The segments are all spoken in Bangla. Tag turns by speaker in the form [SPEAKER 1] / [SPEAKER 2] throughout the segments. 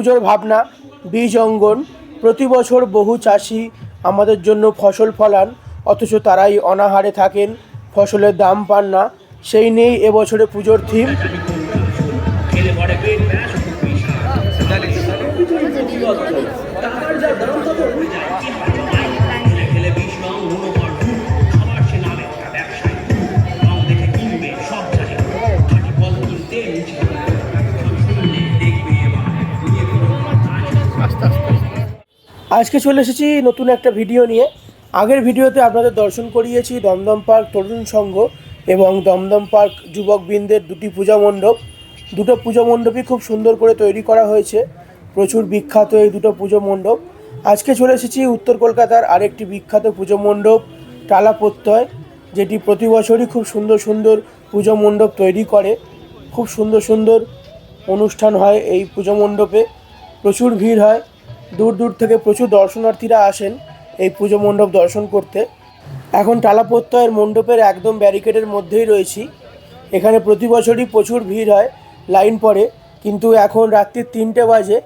[SPEAKER 1] পুজোর ভাবনা, বীজ অঙ্গন, প্রতি বছর বহু চাষি আমাদের জন্য ফসল ফলান, অথচ তারাই অনাহারে থাকেন, ফসলের দাম পান না, সেই নিয়েই এবছরে পুজোর থিম আজকে চলে এসেছি নতুন একটা ভিডিও নিয়ে। আগের ভিডিওতে আপনাদের দর্শন করিয়েছি দমদম পার্ক তরুণ সংঘ এবং দমদম পার্ক যুবকবৃন্দের দুটি পূজা মণ্ডপ। দুটো পুজো মণ্ডপই খুব সুন্দর করে তৈরি করা হয়েছে। প্রচুর বিখ্যাত এই দুটো পুজো মণ্ডপ। আজকে চলে এসেছি উত্তর কলকাতার আরেকটি বিখ্যাত পুজো মণ্ডপ টালা প্রত্যয় যেটি প্রতি বছরই খুব সুন্দর সুন্দর পুজো মণ্ডপ তৈরি করে। খুব সুন্দর সুন্দর অনুষ্ঠান হয় এই পুজো মণ্ডপে। প্রচুর ভিড় হয়। দূর দূর থেকে প্রচুর দর্শনার্থীরা আসেন এই পুজো মণ্ডপ দর্শন করতে। এখন টালা প্রত্যয়ের মণ্ডপের একদম ব্যারিকেডের মধ্যেই রয়েছি। এখানে প্রতি বছরই প্রচুর ভিড় হয়, লাইন পড়ে। কিন্তু এখন রাত্রির তিনটে বাজে,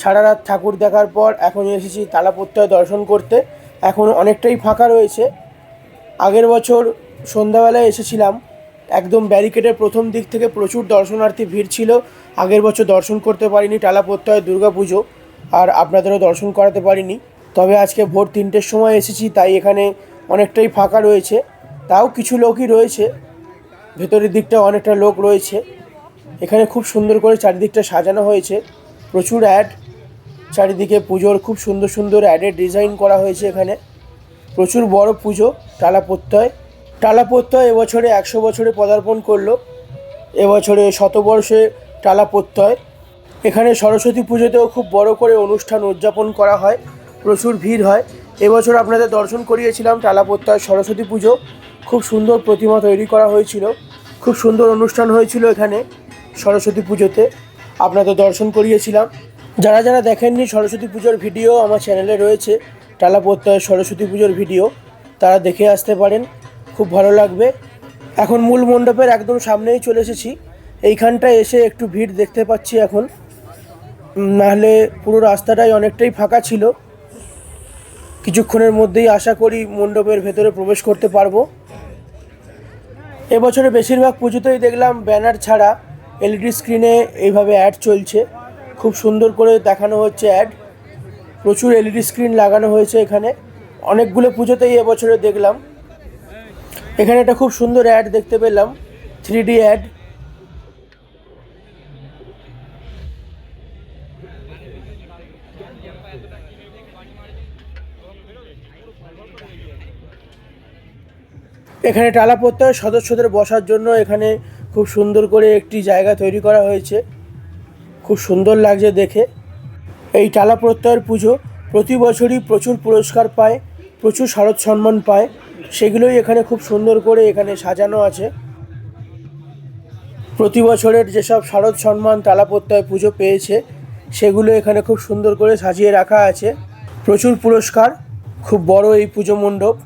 [SPEAKER 1] সারা রাত ঠাকুর দেখার পর এখন এসেছি তালা প্রত্যয় দর্শন করতে। এখন অনেকটাই ফাঁকা রয়েছে। আগের বছর সন্ধ্যাবেলায় এসেছিলাম একদম ব্যারিকেডের প্রথম দিক থেকে প্রচুর দর্শনার্থী ভিড় ছিল। আগের বছর দর্শন করতে পারিনি, টালা প্রত্যয় দুর্গা পুজো আর আপনাদেরও দর্শন করাতে পারিনি। তবে আজকে ভোর তিনটের সময় এসেছি, তাই এখানে অনেকটাই ফাঁকা রয়েছে। তাও কিছু লোকই রয়েছে, ভেতরের দিকটা অনেকটা লোক রয়েছে। এখানে খুব সুন্দর করে চারিদিকটা সাজানো হয়েছে, প্রচুর অ্যাড, চারিদিকে পুজোর খুব সুন্দর সুন্দর অ্যাডের ডিজাইন করা হয়েছে এখানে। প্রচুর বড় পুজো, টালা প্রত্যয় টালা প্রত্যয় এবছরে একশো বছরে পদার্পণ করল। এবছরে শতবর্ষে টালা প্রত্যয় এখানে সরস্বতী পুজোতেও খুব বড় করে অনুষ্ঠান উদযাপন করা হয়, প্রচুর ভিড় হয়। এবছর আপনাদের দর্শন করিয়েছিলাম টালা প্রত্যয় সরস্বতী পুজো। খুব সুন্দর প্রতিমা তৈরি করা হয়েছিল। খুব সুন্দর অনুষ্ঠান হয়েছিল এখানে সরস্বতী পুজোতে। আপনাদের দর্শন করিয়েছিলাম। যারা যারা দেখেননি সরস্বতী পুজোর ভিডিও আমার চ্যানেলে রয়েছে টালা প্রত্যয় সরস্বতী পুজোর ভিডিও, তারা দেখে আসতে পারেন। খুব ভালো লাগবে। এখন মূল মণ্ডপের একদম সামনেই চলে এসেছি। এইখানটায় এসে একটু ভিড় দেখতে পাচ্ছি এখন। নাহলে পুরো রাস্তাটাই অনেকটাই ফাঁকা ছিল। কিছুক্ষণের মধ্যেই আশা করি মণ্ডপের ভেতরে প্রবেশ করতে পারব। এবছরে বেশিরভাগ পুজোতেই দেখলাম ব্যানার ছাড়া এলইডি স্ক্রিনে এইভাবে অ্যাড চলছে। খুব সুন্দর করে দেখানো হচ্ছে অ্যাড। প্রচুর এলইডি স্ক্রিন লাগানো হয়েছে এখানে। অনেকগুলো পুজোতেই এবছরে দেখলাম। এখানে একটা খুব সুন্দর অ্যাড দেখতে পেলাম থ্রি ডি অ্যাড এখানে টালা প্রত্যয় সদস্যদের বসার জন্য এখানে খুব সুন্দর করে একটি জায়গা তৈরি করা হয়েছে। খুব সুন্দর লাগছে দেখে। এই টালা প্রত্যয়ের পুজো প্রতি বছরই প্রচুর পুরস্কার পায়, প্রচুর শারদ সম্মান পায়। সেগুলোই এখানে খুব সুন্দর করে এখানে সাজানো আছে। প্রতি বছরের যেসব শারদ সম্মান তালাপত্যায় পুজো পেয়েছে, সেগুলো এখানে খুব সুন্দর করে সাজিয়ে রাখা আছে। প্রচুর পুরস্কার, খুব বড় এই পুজো মণ্ডপ।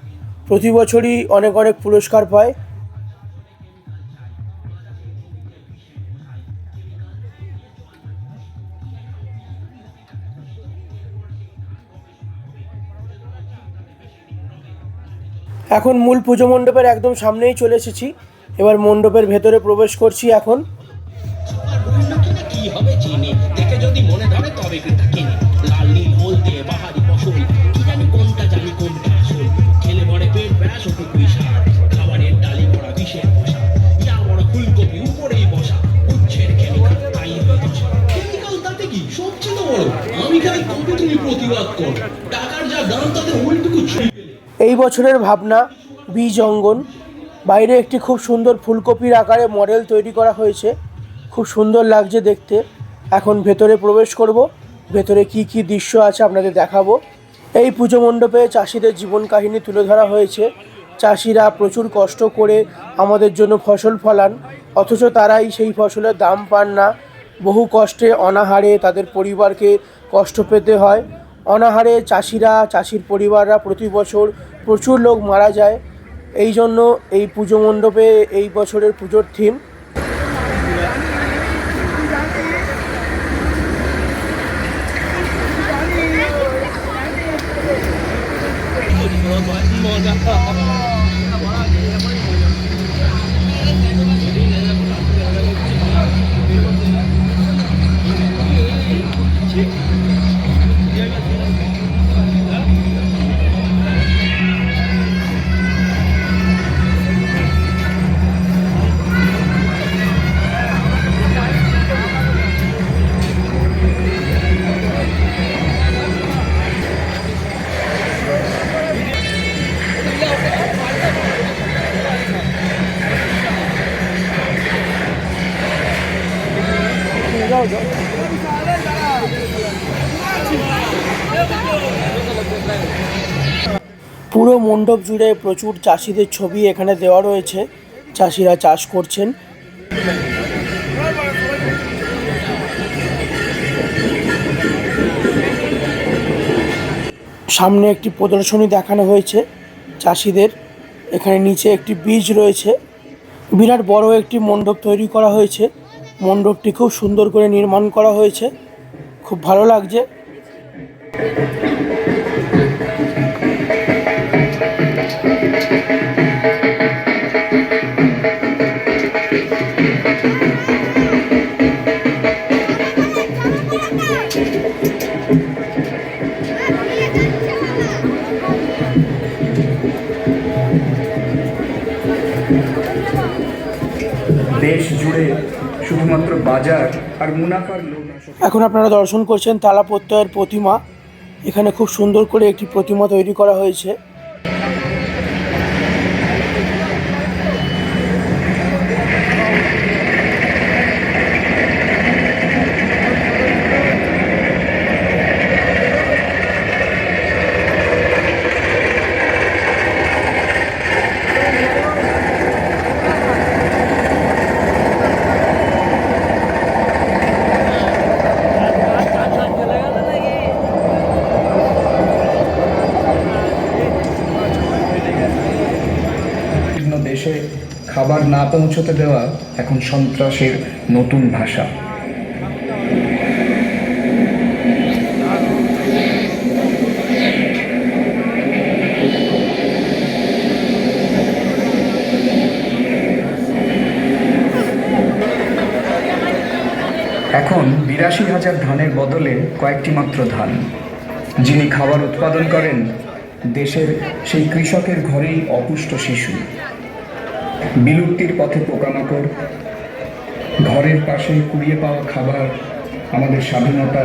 [SPEAKER 1] প্রতি বছরই অনেক অনেক পুরস্কার পায়। এখন মূল পুজো মণ্ডপের একদম সামনেই চলে এসেছি। এবার মণ্ডপের ভেতরে প্রবেশ করছি এখন।
[SPEAKER 2] কিনা কিনি আমি কবে প্রতিবাদ
[SPEAKER 1] এই বছরের ভাবনা, বীজ অঙ্গন। বাইরে একটি খুব সুন্দর ফুলকপির আকারে মডেল তৈরি করা হয়েছে। খুব সুন্দর লাগছে দেখতে। এখন ভেতরে প্রবেশ করব। ভেতরে কি কি দৃশ্য আছে আপনাদের দেখাবো। এই পুজো মণ্ডপে চাষিদের জীবন কাহিনী তুলে ধরা হয়েছে। চাষিরা প্রচুর কষ্ট করে আমাদের জন্য ফসল ফলান, অথচ তারাই সেই ফসলের দাম পান না। বহু কষ্টে অনাহারে তাদের পরিবারকে কষ্ট পেতে হয়। অনাহারে চাষিরা, চাষির পরিবাররা প্রতি বছর প্রচুর লোক মারা যায়। এই জন্য এই পুজো মণ্ডপে এই বছরের পুজোর থিম মজা মণ্ডপ জুড়ে প্রচুর চাষিদের ছবি এখানে দেওয়া রয়েছে। চাষিরা চাষ করছেন। সামনে একটি প্রদর্শনী দেখানো হয়েছে চাষিদের। এখানে নিচে একটি বীজ রয়েছে। বিরাট বড় একটি মণ্ডপ তৈরি করা হয়েছে। মণ্ডপটি খুব সুন্দর করে নির্মাণ করা হয়েছে। খুব ভালো লাগছে।
[SPEAKER 3] জুড়ে শুধুমাত্র বাজার আর মুনাফার
[SPEAKER 1] এখন আপনারা দর্শন করছেন তালা প্রত্যয়ের প্রতিমা। এখানে খুব সুন্দর করে একটি প্রতিমা তৈরি করা হয়েছে।
[SPEAKER 3] খাবার না পৌঁছতে দেওয়া এখন সন্ত্রাসের নতুন ভাষা। এখন বিরাশি হাজার ধানের বদলে কয়েকটি মাত্র ধান। যিনি খাবার উৎপাদন করেন, দেশের সেই কৃষকের ঘরেই অপুষ্ট শিশু। বিলুপ্তির পথে পোকামাকড় ঘরের পাশে কুড়িয়ে পাওয়া খাবার আমাদের স্বাধীনতা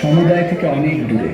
[SPEAKER 3] সমুদায় থেকে অনেক দূরে।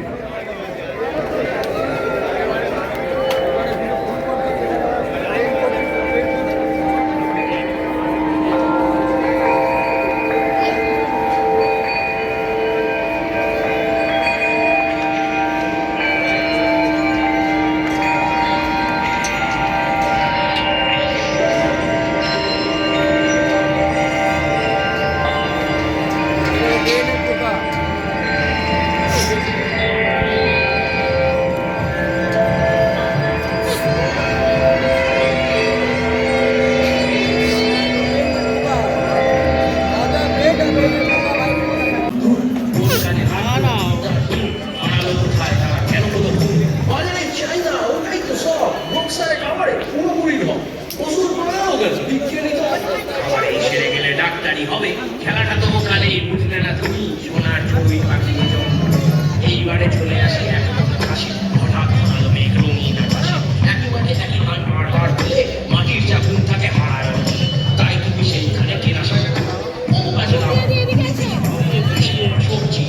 [SPEAKER 2] হবে। খেলাটা তো কালে বুঝলে না তুমি সোনার চড়ুই পাখি এইবারে চলে আসি এক হাসি মেঘ রঙিন একেবারে বারবার বলে মাটির চাকুন থাকে হারায় তাই তুমি সেইখানে কেনা বাজলাম সবজি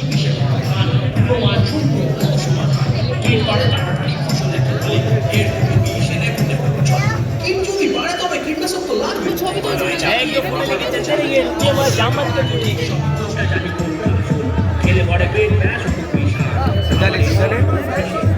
[SPEAKER 2] ধান প্রমাণ শূন্য অসমাধান चले चले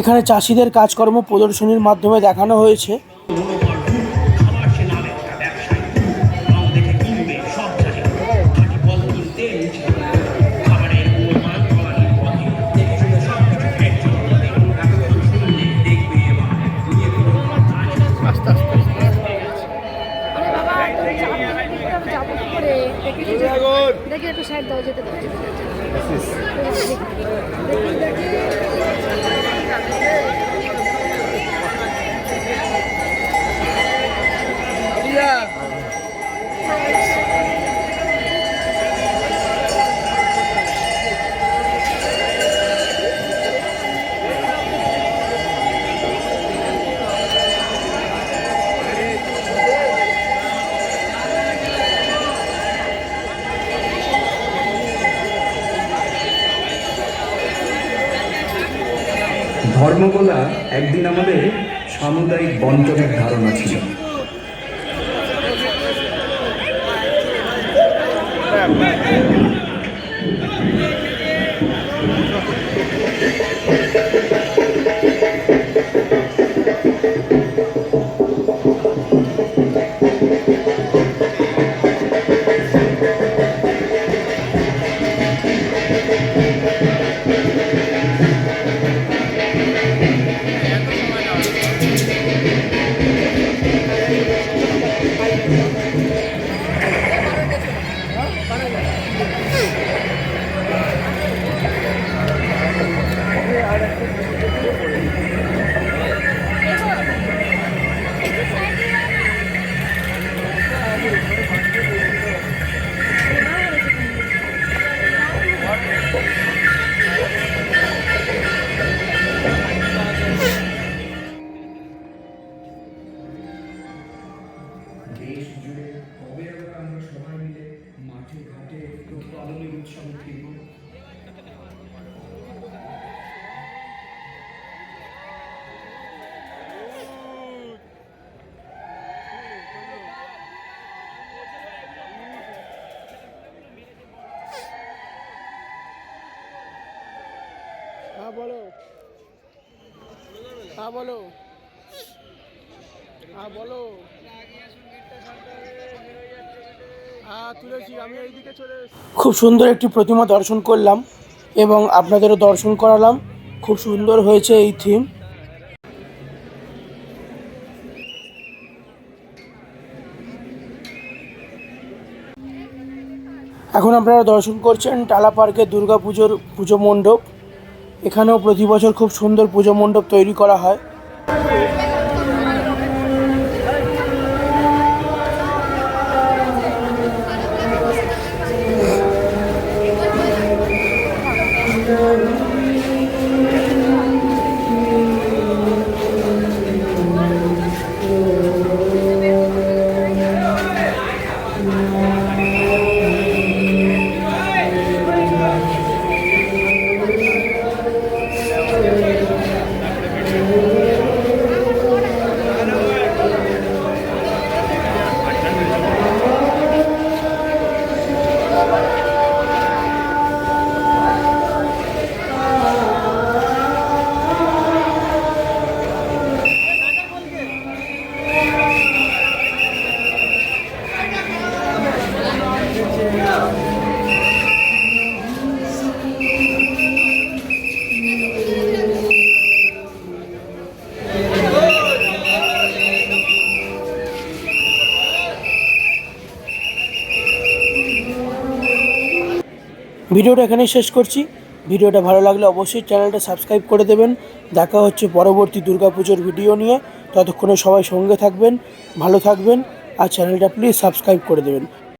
[SPEAKER 1] এখানে চাষিদের কাজকর্ম প্রদর্শনীর মাধ্যমে দেখানো হয়েছে।
[SPEAKER 2] একটু
[SPEAKER 4] সাইড দাও যেতে দাও। যেতে দাও।
[SPEAKER 3] ধর্মগোলা একদিন আমাদের সামুদায়িক বন্টনের ধারণা ছিল দেশ জুড়ে কবে আবার আমরা সবাই মিলে মাঠে, ঘাটে উৎপাদনের উৎসবে ফিরব
[SPEAKER 1] হ্যাঁ বলো। হ্যাঁ বলো। হ্যাঁ বলো। হ্যাঁ খুব সুন্দর একটি প্রতিমা দর্শন করলাম এবং আপনাদেরও দর্শন করালাম। খুব সুন্দর হয়েছে এই থিম। এখন আপনারা দর্শন করছেন টালা পার্কের দুর্গা পুজোর পুজো মণ্ডপ। এখানেও প্রতি বছর খুব সুন্দর পুজো মণ্ডপ তৈরি করা হয়। ভিডিওটা এখানেই শেষ করছি। ভিডিওটা ভালো লাগলে অবশ্যই চ্যানেলটা সাবস্ক্রাইব করে দেবেন। দেখা হচ্ছে পরবর্তী দুর্গাপুজোর ভিডিও নিয়ে। ততক্ষণে সবাই সঙ্গে থাকবেন, ভালো থাকবেন আর চ্যানেলটা প্লিজ সাবস্ক্রাইব করে দেবেন।